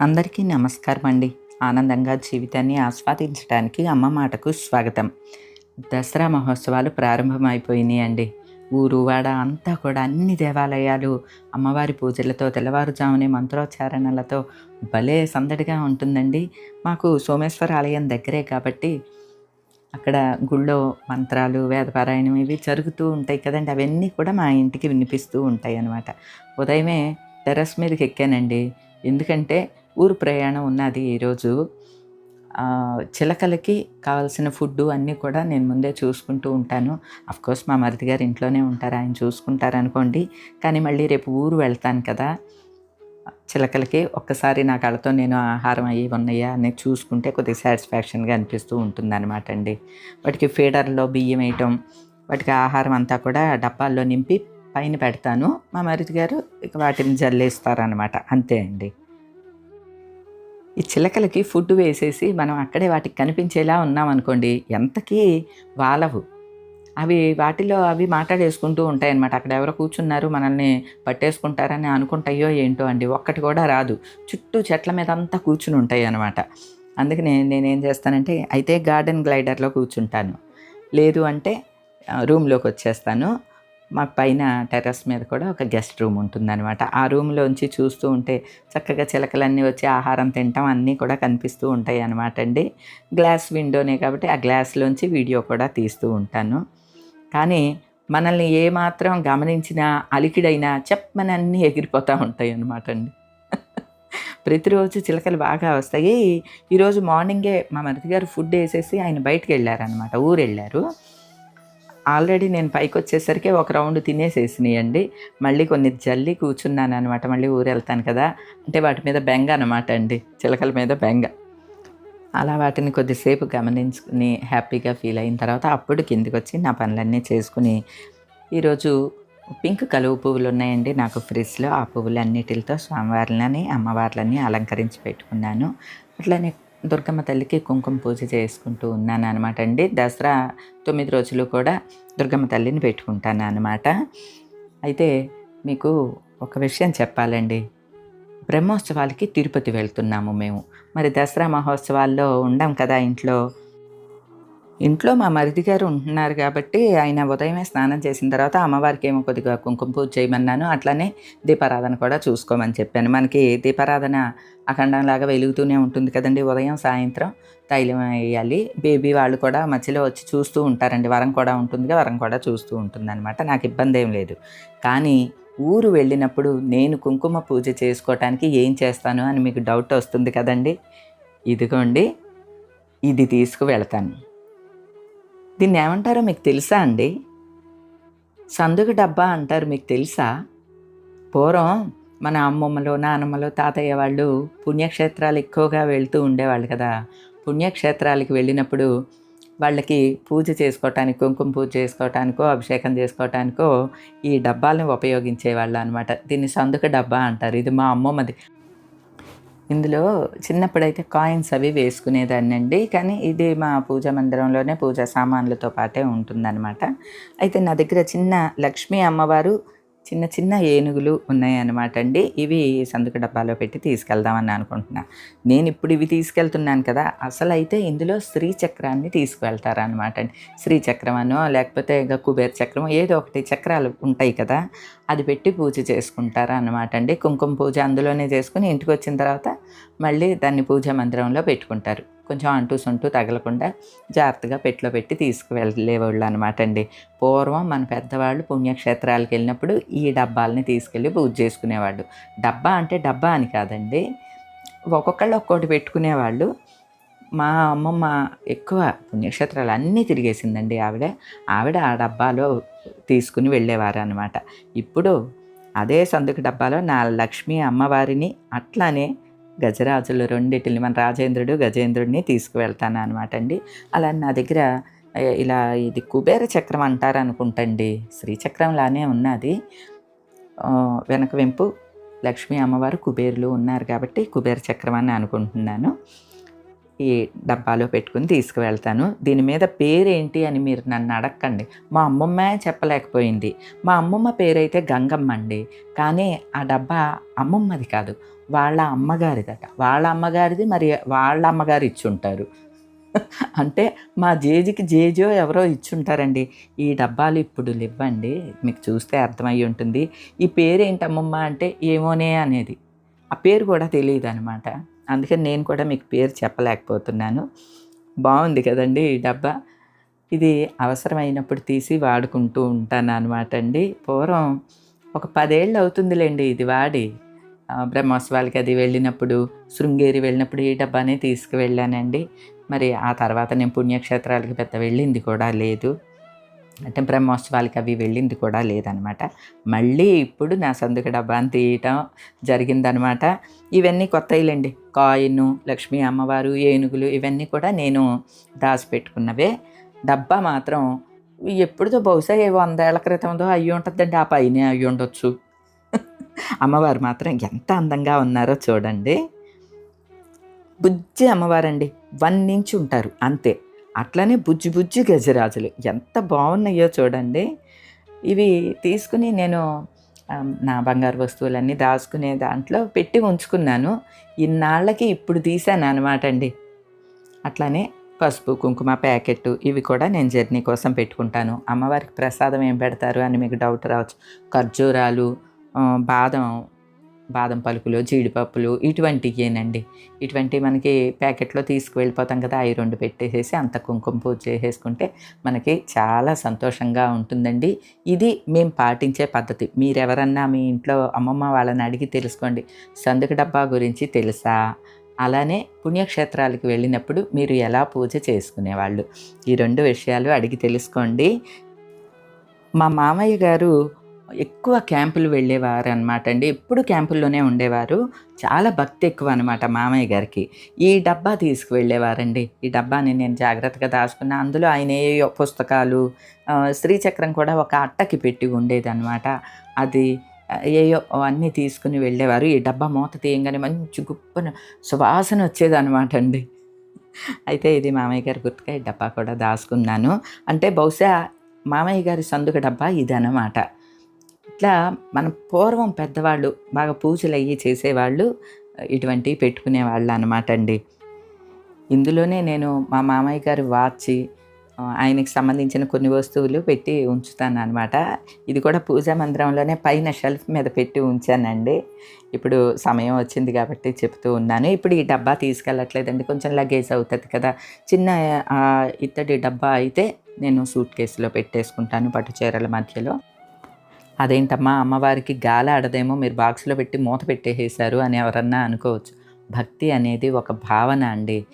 అందరికీ నమస్కారం అండి ఆనందంగా జీవితాన్ని ఆస్వాదించడానికి అమ్మ మాటకు స్వాగతం. దసరా మహోత్సవాలు ప్రారంభమైపోయినాయి అండి ఊరు వాడ అంతా కూడా అన్ని దేవాలయాలు అమ్మవారి పూజలతో తెల్లవారుజామునే మంత్రోచ్చారణలతో భలే సందడిగా ఉంటుందండి. మాకు సోమేశ్వర ఆలయం దగ్గరే కాబట్టి అక్కడ గుళ్ళో మంత్రాలు వేదపారాయణం ఇవి జరుగుతూ ఉంటాయి కదండి. అవన్నీ కూడా మా ఇంటికి వినిపిస్తూ ఉంటాయి అన్నమాట ఉదయమే టెర్రస్ మీదకి ఎక్కానండి. ఎందుకంటే ఊరు ప్రయాణం ఉన్నది ఈరోజు. చిలకలకి కావాల్సిన ఫుడ్ అన్నీ కూడా నేను ముందే చూసుకుంటూ ఉంటాను. కోర్స్ మా మరిది గారు ఇంట్లోనే ఉంటారు ఆయన చూసుకుంటారు అనుకోండి. కానీ మళ్ళీ రేపు ఊరు వెళ్తాను కదా. చిలకలకి ఒక్కసారి నా కళ్ళతో నేను ఆహారం అయ్యి ఉన్నాయా అనేది చూసుకుంటే కొద్దిగా సాటిస్ఫాక్షన్గా అనిపిస్తూ ఉంటుందన్నమాట అండి. వాటికి ఫీడర్లో బియ్యం వేయటం వాటికి ఆహారం అంతా కూడా డబ్బాల్లో నింపి పైన పెడతాను. మా మరిది గారు ఇక వాటిని జల్లేస్తారనమాట అంతే అండి. ఈ చిలకలకి ఫుడ్ వేసేసి మనం అక్కడే వాటికి కనిపించేలా ఉన్నామనుకోండి ఎంతకీ వాలవు. అవి వాటిలో అవి మాట్లాడేసుకుంటూ ఉంటాయన్నమాట. అక్కడ ఎవరో కూర్చున్నారు మనల్ని పట్టేసుకుంటారని అనుకుంటాయో ఏంటో అండి ఒక్కటి కూడా రాదు. చుట్టూ చెట్ల మీద అంతా కూర్చుని ఉంటాయి అనమాట అందుకని నేనేం చేస్తానంటే అయితే గార్డెన్ గ్లైడర్లో కూర్చుంటాను. లేదు అంటే రూమ్లోకి వచ్చేస్తాను. మా పైన టెర్రస్ మీద కూడా ఒక గెస్ట్ రూమ్ ఉంటుందన్నమాట. ఆ రూమ్లోంచి చూస్తూ ఉంటే చక్కగా చిలకలన్నీ వచ్చి ఆహారం తింటాం అన్నీ కూడా కనిపిస్తూ ఉంటాయి అన్నమాట అండి. గ్లాస్ విండోనే కాబట్టి ఆ గ్లాస్లోంచి వీడియో కూడా తీస్తూ ఉంటాను. కానీ మనల్ని ఏమాత్రం గమనించినా అలికిడైనా చెప్పమని అన్నీ ఎగిరిపోతూ ఉంటాయి అన్నమాట అండి. ప్రతిరోజు చిలకలు బాగా వస్తాయి. ఈరోజు మార్నింగే మా మరిది గారు ఫుడ్ వేసేసి ఆయన బయటకు వెళ్ళారనమాట ఊరు వెళ్ళారు ఆల్రెడీ నేను పైకి వచ్చేసరికి ఒక రౌండ్ తినేసేసినాయి అండి మళ్ళీ కొన్ని జల్లి కూర్చున్నాను అనమాట మళ్ళీ ఊరు వెళ్తాను కదా. అంటే వాటి మీద బెంగ అనమాట అండి. చిలకల మీద బెంగ. అలా వాటిని కొద్దిసేపు గమనించుకుని హ్యాపీగా ఫీల్ అయిన తర్వాత అప్పుడు కిందికి వచ్చి నా పనులన్నీ చేసుకుని ఈరోజు పింక్ కలువు పువ్వులు ఉన్నాయండి. నాకు ఫ్రిడ్జ్లో ఆ పువ్వులు అన్నిటితో స్వామివార్లని అమ్మవార్లని అలంకరించి పెట్టుకున్నాను. అట్లనే దుర్గమ్మ తల్లికి కుంకుమ పూజ చేసుకుంటూ ఉన్నాను అనమాట అండి. దసరా తొమ్మిది రోజులు కూడా దుర్గమ్మ తల్లిని పెట్టుకుంటాను అనమాట అయితే మీకు ఒక విషయం చెప్పాలండి. బ్రహ్మోత్సవాలకి తిరుపతి వెళ్తున్నాము మేము. మరి దసరా మహోత్సవాల్లో ఉండం కదా ఇంట్లో. ఇంట్లో మా మరిది గారు ఉంటున్నారు కాబట్టి ఆయన ఉదయమే స్నానం చేసిన తర్వాత అమ్మవారికి ఏమో కొద్దిగా కుంకుమ పూజ చేయమన్నాను. అట్లానే దీపారాధన కూడా చూసుకోమని చెప్పాను. మనకి దీపారాధన అఖండంలాగా వెలుగుతూనే ఉంటుంది కదండి ఉదయం సాయంత్రం. తైలం వేయాలి. బేబీ వాళ్ళు కూడా మధ్యలో వచ్చి చూస్తూ ఉంటారండి. వరం కూడా ఉంటుందిగా వరం కూడా చూస్తూ ఉంటుంది అనమాట నాకు ఇబ్బంది ఏం లేదు. కానీ ఊరు వెళ్ళినప్పుడు నేను కుంకుమ పూజ చేసుకోవటానికి ఏం చేస్తాను అని మీకు డౌట్ వస్తుంది కదండి? ఇదిగోండి. ఇది తీసుకు వెళ్తాను దీన్ని ఏమంటారో మీకు తెలుసా అండి? సందుకు డబ్బా అంటారు మీకు తెలుసా? పూర్వం మన అమ్మమ్మలు నానమ్మలు తాతయ్య వాళ్ళు పుణ్యక్షేత్రాలు ఎక్కువగా వెళ్తూ ఉండేవాళ్ళు కదా. పుణ్యక్షేత్రాలకి వెళ్ళినప్పుడు వాళ్ళకి పూజ చేసుకోవటానికి కుంకుమ పూజ చేసుకోవటానికో అభిషేకం చేసుకోవటానికో ఈ డబ్బాలను ఉపయోగించేవాళ్ళు అనమాట దీన్ని సందుక డబ్బా అంటారు. ఇది మా అమ్మమ్మది. ఇందులో చిన్నప్పుడైతే కాయిన్స్ అవి వేసుకునేదాన్ని అండి కానీ ఇది మా పూజా మందిరంలోనే పూజా సామాన్లతో పాటే ఉంటుందన్నమాట. అయితే నా దగ్గర చిన్న లక్ష్మీ అమ్మవారు చిన్న చిన్న ఏనుగులు ఉన్నాయన్నమాట అండి ఇవి సందుక డబ్బాలో పెట్టి తీసుకెళ్దామని అనుకుంటున్నా. నేను ఇప్పుడు ఇవి తీసుకెళ్తున్నాను కదా అసలు అయితే ఇందులో శ్రీచక్రాన్ని తీసుకువెళ్తారనమాట అండి శ్రీచక్రం అనో లేకపోతే ఇంకా కుబేర చక్రం ఏదో ఒకటి చక్రాలు ఉంటాయి కదా అది పెట్టి పూజ చేసుకుంటారు అనమాట అండి. కుంకుమ పూజ అందులోనే చేసుకుని ఇంటికి వచ్చిన తర్వాత మళ్ళీ దాన్ని పూజ మందిరంలో పెట్టుకుంటారు. కొంచెం అంటూ సొంటూ తగలకుండా జాగ్రత్తగా పెట్టులో పెట్టి తీసుకువెళ్ళేవాళ్ళు అనమాట అండి. పూర్వం మన పెద్దవాళ్ళు పుణ్యక్షేత్రాలకు వెళ్ళినప్పుడు ఈ డబ్బాలని తీసుకెళ్ళి పూజ చేసుకునేవాళ్ళు. డబ్బా అంటే డబ్బా అని కాదండి. ఒక్కొక్కళ్ళు ఒక్కొక్కటి పెట్టుకునేవాళ్ళు. మా అమ్మమ్మ ఎక్కువ పుణ్యక్షేత్రాలు అన్నీ తిరిగేసిందండి ఆవిడ. ఆవిడ ఆ డబ్బాలో తీసుకుని వెళ్ళేవారు అనమాట ఇప్పుడు అదే సందుకు డబ్బాలో నా లక్ష్మీ అమ్మవారిని అట్లానే గజరాజులు రెండిటిని మన రాజేంద్రుడు గజేంద్రుడిని తీసుకువెళ్తాను అనమాట అండి. అలా నా దగ్గర ఇలా ఇది కుబేర చక్రం అంటారు అనుకుంటండి శ్రీచక్రం లానే ఉన్నది. వెనక వెంపు లక్ష్మీ అమ్మవారు కుబేరులు ఉన్నారు కాబట్టి కుబేర చక్రం అని అనుకుంటున్నాను. ఈ డబ్బాలో పెట్టుకుని తీసుకువెళ్తాను. దీని మీద పేరేంటి అని మీరు నన్ను అడగండి మా అమ్మమ్మ చెప్పలేకపోయింది. మా అమ్మమ్మ పేరైతే గంగమ్మ అండి. కానీ ఆ డబ్బా అమ్మమ్మది కాదు వాళ్ళ అమ్మగారిదట. వాళ్ళ అమ్మగారిది మరి వాళ్ళ అమ్మగారు ఇచ్చుంటారు. అంటే మా జేజికి జేజో ఎవరో ఇచ్చుంటారండి. ఈ డబ్బాలు ఇప్పుడు ఇవ్వండి మీకు చూస్తే అర్థమయ్యి ఉంటుంది. ఈ పేరేంటి అమ్మమ్మ అంటే ఏమోనే అనేది. ఆ పేరు కూడా తెలియదు అనమాట అందుకని నేను కూడా మీకు పేరు చెప్పలేకపోతున్నాను. బాగుంది కదండి ఈ డబ్బా. ఇది అవసరమైనప్పుడు తీసి వాడుకుంటూ ఉంటాను అనమాట అండి. పూర్వం ఒక పదేళ్ళు అవుతుందిలేండి ఇది వాడి. బ్రహ్మోత్సవాలకి అది వెళ్ళినప్పుడు శృంగేరి వెళ్ళినప్పుడు ఈ డబ్బానే తీసుకువెళ్ళానండి. మరి ఆ తర్వాత నేను పుణ్యక్షేత్రాలకి పెద్ద వెళ్ళింది కూడా లేదు. అంటే బ్రహ్మోత్సవాలకి అవి వెళ్ళింది కూడా లేదనమాట. మళ్ళీ ఇప్పుడు నా సందుకు డబ్బాని తీయటం జరిగిందనమాట. ఇవన్నీ కొత్తయిలండి కాయిన్ లక్ష్మీ అమ్మవారు ఏనుగులు ఇవన్నీ కూడా నేను దాచిపెట్టుకున్నవే. డబ్బా మాత్రం ఎప్పుడుదో బహుశా ఏ వందేళ్ళ క్రితంతో అయ్యి ఉంటుందండి. ఆ పైనే అయ్యి ఉండొచ్చు. అమ్మవారు మాత్రం ఎంత అందంగా ఉన్నారో చూడండి. బుజ్జి అమ్మవారండి. వన్ ఇంచ్ ఉంటారు. అంతే. అట్లనే బుజ్జి బుజ్జి గజరాజులు. ఎంత బాగున్నాయో చూడండి. ఇవి తీసుకుని నేను నా బంగారు వస్తువులన్నీ దాచుకునే దాంట్లో పెట్టి ఉంచుకున్నాను. ఇన్నాళ్ళకి ఇప్పుడు తీసాను అనమాట అండి. అట్లానే పసుపు కుంకుమ ప్యాకెట్ ఇవి కూడా నేను జర్నీ కోసం పెట్టుకుంటాను. అమ్మవారికి ప్రసాదం ఏం పెడతారు అని మీకు డౌట్ రావచ్చు. ఖర్జూరాలు బాదం బాదం పలుకులు జీడిపప్పులు ఇటువంటివేనండి ఇటువంటి మనకి ప్యాకెట్లో తీసుకువెళ్ళిపోతాం కదా అవి రెండు పెట్టేసేసి అంత కుంకుమ పూజ చేసేసుకుంటే మనకి చాలా సంతోషంగా ఉంటుందండి. ఇది మేము పాటించే పద్ధతి. మీరెవరన్నా మీ ఇంట్లో అమ్మమ్మ వాళ్ళని అడిగి తెలుసుకోండి. సందుక డబ్బా గురించి తెలుసా? అలానే పుణ్యక్షేత్రాలకు వెళ్ళినప్పుడు మీరు ఎలా పూజ చేసుకునేవాళ్ళు? ఈ రెండు విషయాలు అడిగి తెలుసుకోండి. మా మామయ్య గారు ఎక్కువ క్యాంపులు వెళ్ళేవారు అనమాట అండి. ఎప్పుడు క్యాంపుల్లోనే ఉండేవారు. చాలా భక్తి ఎక్కువ అనమాట మామయ్య గారికి. ఈ డబ్బా తీసుకువెళ్ళేవారండి. ఈ డబ్బాని నేను జాగ్రత్తగా దాచుకున్నా. అందులో ఆయన ఏ పుస్తకాలు శ్రీచక్రం కూడా ఒక అట్టకి పెట్టి ఉండేది అనమాట అది ఏయో అన్నీ తీసుకుని వెళ్ళేవారు. ఈ డబ్బా మూత తీయంగానే మంచి గుప్పన సువాసన వచ్చేది అనమాట అండి. అయితే ఇది మామయ్య గారి గుర్తుగా ఈ డబ్బా కూడా దాచుకున్నాను. అంటే బహుశా మామయ్య గారి సందుక డబ్బా ఇది అనమాట ఇట్లా మన పూర్వం పెద్దవాళ్ళు బాగా పూజలు అయ్యి చేసేవాళ్ళు ఇటువంటివి పెట్టుకునేవాళ్ళు అనమాట అండి. ఇందులోనే నేను మా మామయ్య గారు వాచి ఆయనకి సంబంధించిన కొన్ని వస్తువులు పెట్టి ఉంచుతాను అనమాట ఇది కూడా పూజా మందిరంలోనే పైన షెల్ఫ్ మీద పెట్టి ఉంచానండి. ఇప్పుడు సమయం వచ్చింది కాబట్టి చెప్తూ ఉన్నాను. ఇప్పుడు ఈ డబ్బా తీసుకెళ్ళట్లేదండి. కొంచెం లగేజ్ అవుతుంది కదా. చిన్న ఇత్తడి డబ్బా అయితే నేను సూట్ కేసులో పెట్టేసుకుంటాను పట్టు చీరల మధ్యలో. అదేంటమ్మా అమ్మవారికి గాలి ఆడదేమో మీరు బాక్స్లో పెట్టి మూత పెట్టేసేశారు అని ఎవరన్నా అనుకోవచ్చు. భక్తి అనేది ఒక భావన అండి.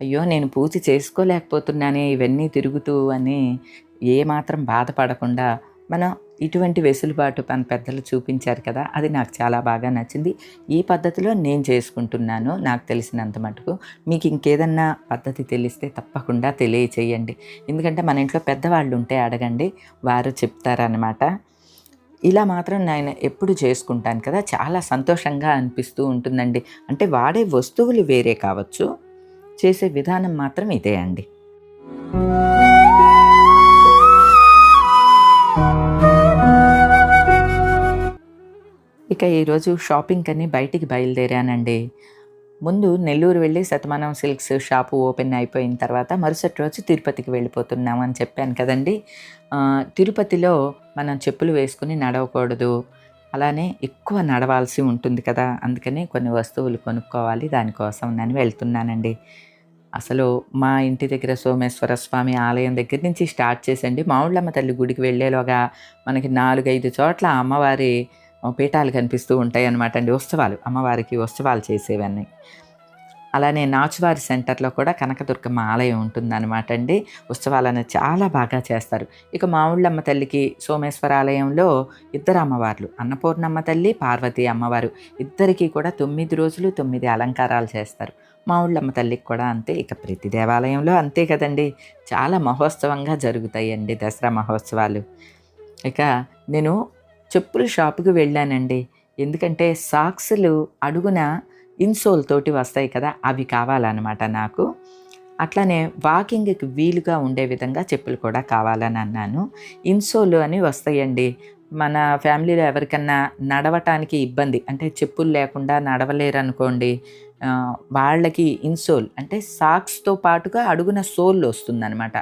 అయ్యో నేను పూజ చేసుకోలేకపోతున్నానే ఇవన్నీ తిరుగుతూ అని ఏమాత్రం బాధపడకుండా మనం ఇటువంటి వెసులుబాటు మన పెద్దలు చూపించారు కదా అది నాకు చాలా బాగా నచ్చింది. ఈ పద్ధతిలో నేను చేసుకుంటున్నాను నాకు తెలిసినంత మటుకు. మీకు ఇంకేదన్నా పద్ధతి తెలిస్తే తప్పకుండా తెలియచేయండి. ఎందుకంటే మన ఇంట్లో పెద్దవాళ్ళు ఉంటే అడగండి వారు చెప్తారనమాట ఇలా మాత్రం నేను ఎప్పుడు చేసుకుంటాను కదా చాలా సంతోషంగా అనిపిస్తూ ఉంటుందండి. అంటే వాడే వస్తువులు వేరే కావచ్చు చేసే విధానం మాత్రం ఇదే అండి. ఇక ఈరోజు షాపింగ్ అని బయటికి బయలుదేరానండి. ముందు నెల్లూరు వెళ్ళి శతమానం సిల్క్స్ షాపు ఓపెన్ అయిపోయిన తర్వాత మరుసటి రోజు తిరుపతికి వెళ్ళిపోతున్నాం అని చెప్పాను కదండి. తిరుపతిలో మనం చెప్పులు వేసుకుని నడవకూడదు. అలానే ఎక్కువ నడవాల్సి ఉంటుంది కదా. అందుకని కొన్ని వస్తువులు కొనుక్కోవాలి దానికోసం నేను వెళ్తున్నానండి. అసలు మా ఇంటి దగ్గర సోమేశ్వర స్వామి ఆలయం దగ్గర నుంచి స్టార్ట్ చేసండి మామిళ్ళమ్మ తల్లి గుడికి వెళ్ళేలోగా మనకి నాలుగైదు చోట్ల అమ్మవారి పీఠాలు కనిపిస్తూ ఉంటాయి అన్నమాట అండి. ఉత్సవాలు అమ్మవారికి ఉత్సవాలు చేసేవన్నీ. అలానే నాచువారి సెంటర్లో కూడా కనకదుర్గమ్మ ఆలయం ఉంటుందన్నమాట అండి. ఉత్సవాలను చాలా బాగా చేస్తారు. ఇక మావుళ్ళమ్మ తల్లికి సోమేశ్వర ఆలయంలో ఇద్దరు అమ్మవార్లు అన్నపూర్ణమ్మ తల్లి పార్వతీ అమ్మవారు ఇద్దరికీ కూడా తొమ్మిది రోజులు తొమ్మిది అలంకారాలు చేస్తారు. మావుళ్ళమ్మ తల్లికి కూడా అంతే. ఇక ప్రతి దేవాలయంలో అంతే కదండి. చాలా మహోత్సవంగా జరుగుతాయండి దసరా మహోత్సవాలు. ఇక నేను చెప్పుల షాపుకి వెళ్ళానండి. ఎందుకంటే సాక్స్లు అడుగున ఇన్సోల్ తోటి వస్తాయి కదా అవి కావాలన్నమాట నాకు. అట్లానే వాకింగ్కి వీలుగా ఉండే విధంగా చెప్పులు కూడా కావాలని అన్నాను. ఇన్సోల్ అని వస్తాయండి. మన ఫ్యామిలీలో ఎవరికన్నా నడవటానికి ఇబ్బంది అంటే చెప్పులు లేకుండా నడవలేరు అనుకోండి వాళ్ళకి ఇన్సోల్ అంటే సాక్స్తో పాటుగా అడుగున సోల్ వస్తుందన్నమాట.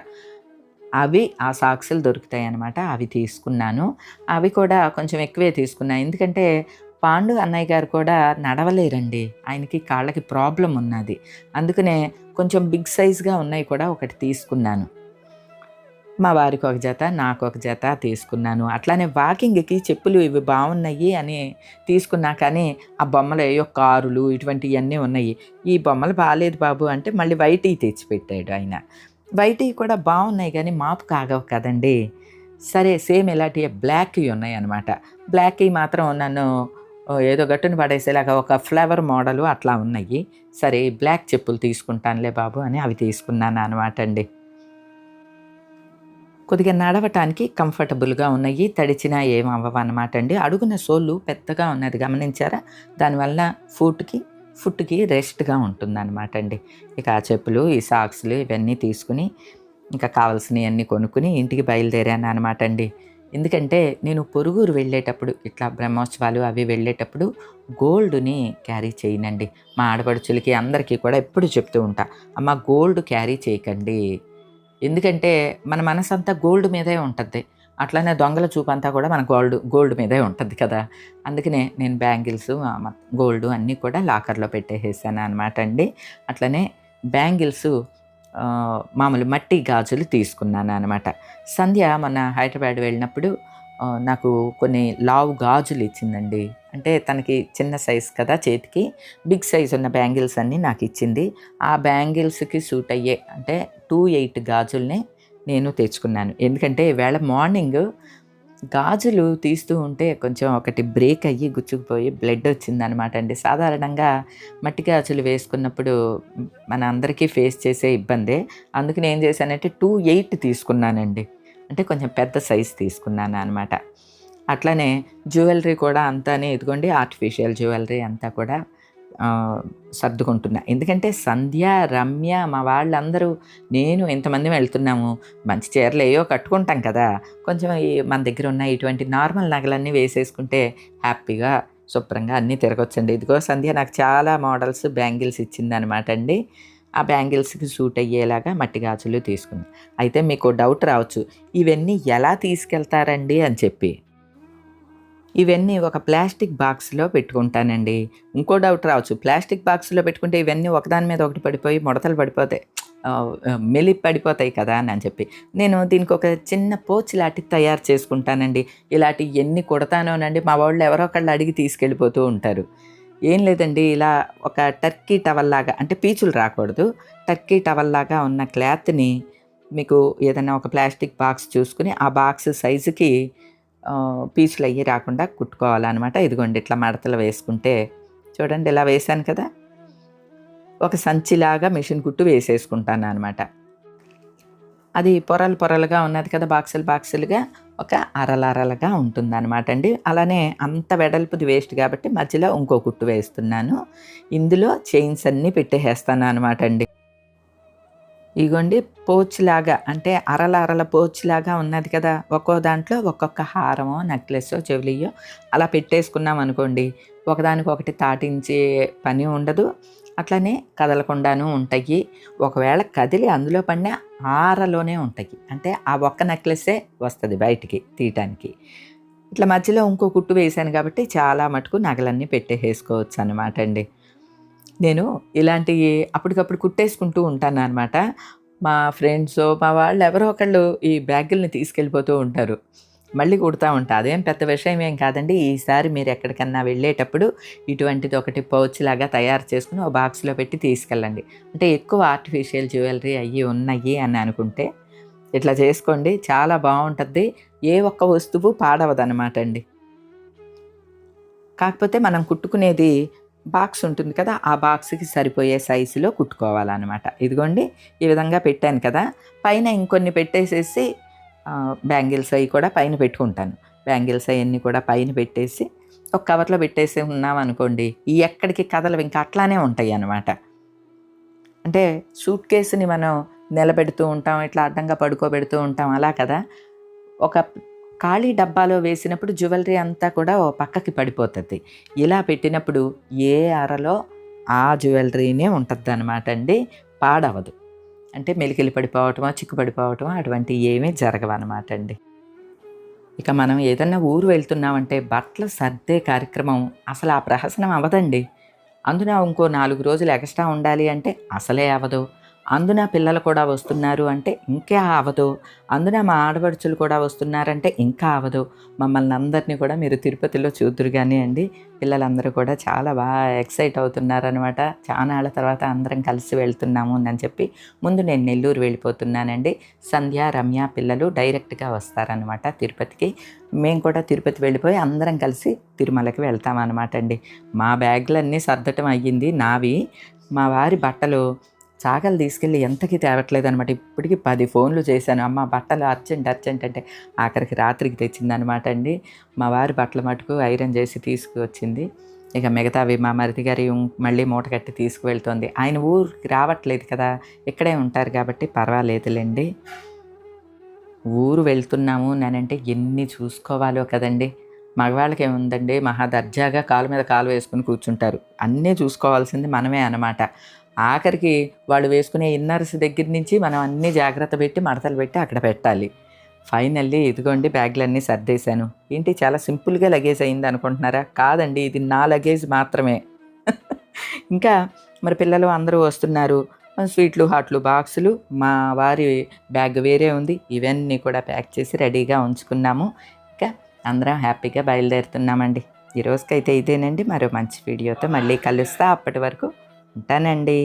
అవి ఆ సాక్స్లు దొరుకుతాయి అన్నమాట అవి తీసుకున్నాను. అవి కూడా కొంచెం ఎక్కువే తీసుకున్నాను ఎందుకంటే పాండు అన్నయ్య గారు కూడా నడవలేరండి. ఆయనకి కాళ్ళకి ప్రాబ్లం ఉన్నది. అందుకనే కొంచెం బిగ్ సైజ్గా ఉన్నాయి కూడా ఒకటి తీసుకున్నాను. మా వారికి ఒక జత నాకు ఒక జత తీసుకున్నాను. అట్లానే వాకింగ్కి చెప్పులు ఇవి బాగున్నాయి అని తీసుకున్నా కానీ ఆ బొమ్మలు ఏయో కారులు ఇటువంటివన్నీ ఉన్నాయి. ఈ బొమ్మలు బాగాలేదు బాబు అంటే మళ్ళీ వైట్వి తెచ్చిపెట్టాడు ఆయన. వైటివి కూడా బాగున్నాయి కానీ మాపు కాగవు కదండి. సరే సేమ్ ఇలాంటి బ్లాక్వి ఉన్నాయి అనమాట బ్లాక్వి మాత్రం నన్ను ఏదో గట్టును పడేసేలాగా ఒక ఫ్లవర్ మోడలు అట్లా ఉన్నాయి. సరే బ్లాక్ చెప్పులు తీసుకుంటానులే బాబు అని అవి తీసుకున్నాను అనమాట అండి. కొద్దిగా నడవటానికి కంఫర్టబుల్గా ఉన్నాయి. తడిచినా ఏం అవ్వవు అనమాట అండి. అడుగున సోళ్ళు పెద్దగా ఉన్నది గమనించారా? దానివల్ల ఫుట్కి ఫుట్కి రెస్ట్గా ఉంటుందన్నమాట అండి. ఇక ఆ చెప్పులు ఈ సాక్స్లు ఇవన్నీ తీసుకుని ఇంకా కావాల్సినవన్నీ కొనుక్కుని ఇంటికి బయలుదేరాను అనమాట అండి. ఎందుకంటే నేను పొరుగురు వెళ్ళేటప్పుడు ఇట్లా బ్రహ్మోత్సవాలు అవి వెళ్ళేటప్పుడు గోల్డ్ని క్యారీ చేయనండి. మా ఆడపడుచులకి అందరికీ కూడా ఎప్పుడు చెప్తూ ఉంటా అమ్మ గోల్డ్ క్యారీ చేయకండి. ఎందుకంటే మన మనసు అంతా గోల్డ్ మీదే ఉంటుంది అట్లనే దొంగల చూపు అంతా కూడా మన గోల్డ్ గోల్డ్ మీదే ఉంటుంది కదా. అందుకనే నేను బ్యాంగిల్స్ గోల్డ్ అన్నీ కూడా లాకర్లో పెట్టేసేసాను అనమాట అండి. అట్లనే బ్యాంగిల్స్ మామూలు మట్టి గాజులు తీసుకున్నాను అనమాట సంధ్య మొన్న హైదరాబాద్ వెళ్ళినప్పుడు నాకు కొన్ని లావు గాజులు ఇచ్చిందండి. అంటే తనకి చిన్న సైజ్ కదా చేతికి బిగ్ సైజ్ ఉన్న బ్యాంగిల్స్ అన్నీ నాకు ఇచ్చింది. ఆ బ్యాంగిల్స్కి సూట్ అయ్యే అంటే టూ ఎయిట్ గాజుల్ని నేను తెచ్చుకున్నాను. ఎందుకంటే ఈవేళ మార్నింగ్ గాజులు తీస్తూ ఉంటే కొంచెం ఒకటి బ్రేక్ అయ్యి గుచ్చుకుపోయి బ్లడ్ వచ్చిందనమాట అండి. సాధారణంగా మట్టి గాజులు వేసుకున్నప్పుడు మన అందరికీ ఫేస్ చేసే ఇబ్బందే. అందుకు నేను చేశానంటే టూ ఎయిట్ తీసుకున్నానండి. అంటే కొంచెం పెద్ద సైజ్ తీసుకున్నాను అనమాట అట్లనే జ్యువెలరీ కూడా అంతానే ఇదిగోండి ఆర్టిఫిషియల్ జ్యువెలరీ అంతా కూడా సర్దుకుంటున్నా. ఎందుకంటే సంధ్య రమ్య మా వాళ్ళందరూ నేను ఇంతమంది వెళ్తున్నాము మంచి చీరలు ఏయో కట్టుకుంటాం కదా కొంచెం ఈ మన దగ్గర ఉన్న ఇటువంటి నార్మల్ నగలన్నీ వేసేసుకుంటే హ్యాపీగా శుభ్రంగా అన్నీ తిరగొచ్చండి. ఇదిగో సంధ్య నాకు చాలా మోడల్స్ బ్యాంగిల్స్ ఇచ్చిందనమాట అండి. ఆ బ్యాంగిల్స్కి సూట్ అయ్యేలాగా మట్టి గాజులు తీసుకుంది అయితే మీకు డౌట్ రావచ్చు ఇవన్నీ ఎలా తీసుకెళ్తారండి అని చెప్పి. ఇవన్నీ ఒక ప్లాస్టిక్ బాక్స్లో పెట్టుకుంటానండి. ఇంకో డౌట్ రావచ్చు. ప్లాస్టిక్ బాక్స్లో పెట్టుకుంటే ఇవన్నీ ఒకదాని మీద ఒకటి పడిపోయి ముడతలు పడిపోతాయి. మెలి పడిపోతాయి కదా అని అని చెప్పి. నేను దీనికి ఒక చిన్న పోచ్ లాంటి తయారు చేసుకుంటానండి. ఇలాంటి ఎన్ని కుడతానోనండి మా వాళ్ళు ఎవరో ఒకళ్ళు అడిగి తీసుకెళ్ళిపోతూ ఉంటారు. ఏం లేదండి. ఇలా ఒక టర్కీ టవల్ లాగా అంటే పీచులు రాకూడదు. టర్కీ టవల్ లాగా ఉన్న క్లాత్ని మీకు ఏదైనా ఒక ప్లాస్టిక్ బాక్స్ చూసుకుని ఆ బాక్స్ సైజుకి ఆ, పీచులు అయ్యి రాకుండా కుట్టుకోవాలన్నమాట. ఇదిగోండి ఇట్లా మడతలు వేసుకుంటే. చూడండి ఇలా వేశాను కదా? ఒక సంచిలాగా మిషన్ కుట్టు వేసేసుకుంటాను అనమాట అది పొరలు పొరలుగా ఉన్నది కదా బాక్సులు బాక్సులుగా ఒక అరల ఉంటుంది అనమాట అండి. అలానే అంత వెడల్పుది వేస్ట్ కాబట్టి మధ్యలో ఇంకో కుట్టు వేస్తున్నాను. ఇందులో చైన్స్ అన్నీ పెట్టేసేస్తాను అనమాట అండి. ఇగోండి పోచ్లాగా అంటే అరల అరల పోచ్లాగా ఉన్నది కదా ఒక్కో దాంట్లో ఒక్కొక్క హారమో నెక్లెస్సో చెవులియో అలా పెట్టేసుకున్నాం అనుకోండి ఒకదానికి ఒకటి తాటించే పని ఉండదు. అట్లనే కదలకుండాను ఉంటాయి. ఒకవేళ కదిలి అందులో పడిన ఆరలోనే ఉంటాయి. అంటే ఆ ఒక్క నెక్లెస్సే వస్తుంది బయటికి తీయటానికి. ఇట్లా మధ్యలో ఇంకో కుట్టు వేశాను కాబట్టి చాలా మటుకు నగలన్నీ పెట్టేసుకోవచ్చు అనమాట అండి. నేను ఇలాంటివి అప్పటికప్పుడు కుట్టేసుకుంటూ ఉంటాను అనమాట మా ఫ్రెండ్స్ మా వాళ్ళు ఎవరో ఒకళ్ళు ఈ బ్యాగుల్ని తీసుకెళ్ళిపోతూ ఉంటారు. మళ్ళీ కుడతా ఉంటా. అదేం పెద్ద విషయం ఏం కాదండి. ఈసారి మీరు ఎక్కడికన్నా వెళ్ళేటప్పుడు ఇటువంటిది ఒకటి పౌచ్ లాగా తయారు చేసుకుని ఒక బాక్స్లో పెట్టి తీసుకెళ్ళండి. అంటే ఎక్కువ ఆర్టిఫిషియల్ జ్యువెలరీ అయ్యి ఉన్నాయి అని అనుకుంటే ఇట్లా చేసుకోండి. చాలా బాగుంటుంది ఏ ఒక్క వస్తువు పాడవదనమాట అండి. కాకపోతే మనం కుట్టుకునేది బాక్స్ ఉంటుంది కదా ఆ బాక్స్కి సరిపోయే సైజులో కుట్టుకోవాలన్నమాట. ఇదిగోండి ఈ విధంగా పెట్టాను కదా పైన ఇంకొన్ని పెట్టేసేసి బ్యాంగిల్స్ అవి కూడా పైన పెట్టుకుంటాను. బ్యాంగిల్స్ అవన్నీ కూడా పైన పెట్టేసి ఒక కవర్లో పెట్టేసి ఉన్నాం అనుకోండి ఈ ఎక్కడికి కథలు ఇంకా అట్లానే ఉంటాయి అన్నమాట. అంటే సూట్ కేసుని మనం నిలబెడుతూ ఉంటాం ఇట్లా అడ్డంగా పడుకోబెడుతూ ఉంటాం అలా కదా. ఒక ఖాళీ డబ్బాలో వేసినప్పుడు జ్యువెలరీ అంతా కూడా ఓ పక్కకి పడిపోతుంది. ఇలా పెట్టినప్పుడు ఏ అరలో ఆ జ్యువెలరీనే ఉంటుంది అనమాట అండి. పాడవదు. అంటే మెలికలు పడిపోవటమో చిక్కు పడిపోవటమో అటువంటి ఏమీ జరగవన్నమాట అండి. ఇక మనం ఏదన్నా ఊరు వెళ్తున్నామంటే బట్టలు సర్దే కార్యక్రమం అసలు ఆ ప్రహసనం అవ్వదండి అందున ఇంకో నాలుగు రోజులు ఎక్స్ట్రా ఉండాలి అంటే అసలే అవ్వదు అందున పిల్లలు కూడా వస్తున్నారు అంటే ఇంకా అవదు అందున మా ఆడపడుచులు కూడా వస్తున్నారంటే ఇంకా అవదు మమ్మల్ని అందరినీ కూడా మీరు తిరుపతిలో చూద్దరు కానీ అండి. పిల్లలందరూ కూడా చాలా బాగా ఎక్సైట్ అవుతున్నారనమాట చాలా ఆళ్ళ తర్వాత అందరం కలిసి వెళ్తున్నాము అని చెప్పి ముందు నేను నెల్లూరు వెళ్ళిపోతున్నానండి. సంధ్య రమ్య పిల్లలు డైరెక్ట్గా వస్తారనమాట తిరుపతికి. మేము కూడా తిరుపతి వెళ్ళిపోయి అందరం కలిసి తిరుమలకి వెళ్తామన్నమాట అండి. మా బ్యాగ్లన్నీ సర్దటం అయ్యింది నావి. మా వారి బట్టలు చాకలు తీసుకెళ్ళి ఎంతకి తేవట్లేదు అనమాట ఇప్పటికి పది ఫోన్లు చేశాను. అమ్మ బట్టలు అర్జెంట్ అర్జెంట్ అంటే ఆఖరికి రాత్రికి తెచ్చిందనమాట అండి. మా వారి బట్టల మటుకు ఐరన్ చేసి తీసుకువచ్చింది ఇక మిగతావి మా మరిది గారి మళ్ళీ మూట కట్టి తీసుకువెళ్తోంది. ఆయన ఊరికి రావట్లేదు కదా ఇక్కడే ఉంటారు కాబట్టి పర్వాలేదులేండి. ఊరు వెళ్తున్నాము నేనంటే ఎన్ని చూసుకోవాలో కదండి. మగవాళ్ళకి ఏముందండి మహా దర్జాగా కాలు మీద కాలు వేసుకుని కూర్చుంటారు. అన్నీ చూసుకోవాల్సింది మనమే అనమాట ఆఖరికి వాళ్ళు వేసుకునే ఇన్నర్స్ దగ్గర నుంచి మనం అన్నీ జాగ్రత్త పెట్టి మడతలు పెట్టి అక్కడ పెట్టాలి. ఫైనల్లీ ఇదిగోండి బ్యాగ్లన్నీ సర్దేశాను. ఏంటి చాలా సింపుల్గా లగేజ్ అయింది అనుకుంటున్నారా? కాదండి ఇది నా లగేజ్ మాత్రమే. ఇంకా మరి పిల్లలు అందరూ వస్తున్నారు. స్వీట్లు హాట్లు బాక్సులు మా వారి బ్యాగ్ వేరే ఉంది. ఇవన్నీ కూడా ప్యాక్ చేసి రెడీగా ఉంచుకున్నాము. ఇంకా అందరం హ్యాపీగా బయలుదేరుతున్నామండి. ఈ రోజుకైతే ఇదేనండి. మరో మంచి వీడియోతో మళ్ళీ కలుస్తా. అప్పటి వరకు ఉంటానండి.